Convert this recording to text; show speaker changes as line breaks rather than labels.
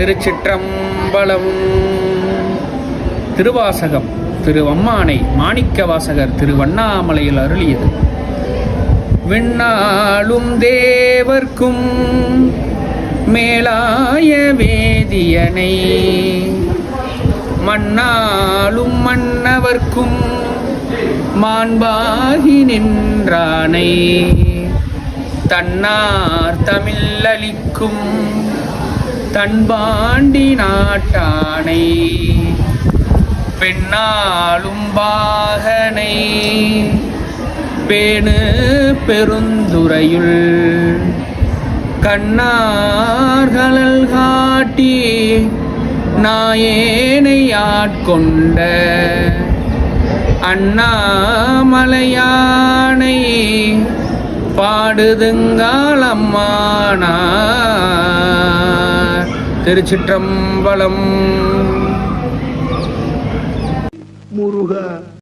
திருச்சிற்றம்பலம் திருவாசகம் திரு அம்மானை மாணிக்க வாசகர் திருவண்ணாமலையில் அருளியது. விண்ணாளும் தேவர்க்கும் மேலாய வேதியனை மண்ணாளும் மன்னவர்க்கும் மாண்பாகி நின்றானை. தன்னார் தமிழளிக்கும் தன்பாண்டி நாட்டானை பெண்ணாளும் பாகனை பேணு பெருந்துறையுள். கண்ணார்களல் காட்டி நாயேனை ஆட்கொண்ட அண்ணாமலையானை பாடுதுங்காளம்மானா திருச்சிற்றம்பலம்.
முருகா